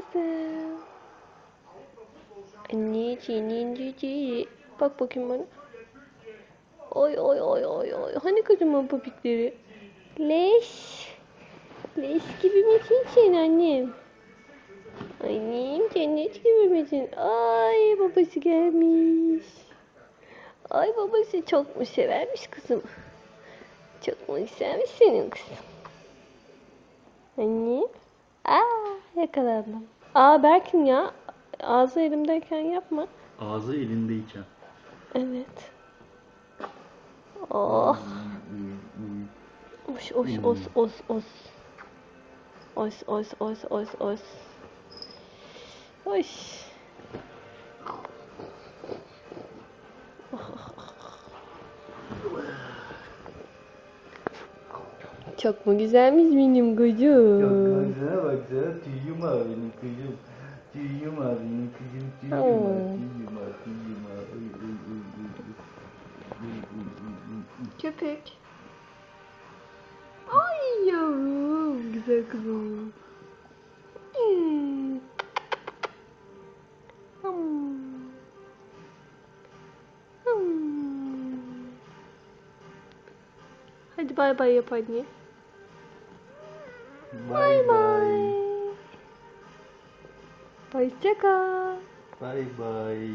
kızım. Anneciğinin cüceği. Bak bakayım bana. Oy oy oy oy oy. Hani kocaman popikleri? Leş. Leş gibi misin sen annem? Annem cennet gibi misin? Ay babası gelmiş. Ay babası çok mu severmiş kızım? Çok mu sevmiş senin kızım? Anne. Aa yakalandım. Aa Berkin ya. Ağzı elimdeyken yapma. Ağzı elindeyken. Evet. Oh. Os os os os os. Os os os os os. Oş. Çok mu güzelmiş benim kocam? Gözlerine baksana tüyüm var benim kızım. Tüyüm var benim kızım. Tüyüm var, Oo. tüyüm var, tüyüm var. Köpek. Ay yavrum, güzel kızım. Hmm. Hmm. Hmm. Hadi bay bay yap anne. Bye bye. Hoşça kal. Bye bye.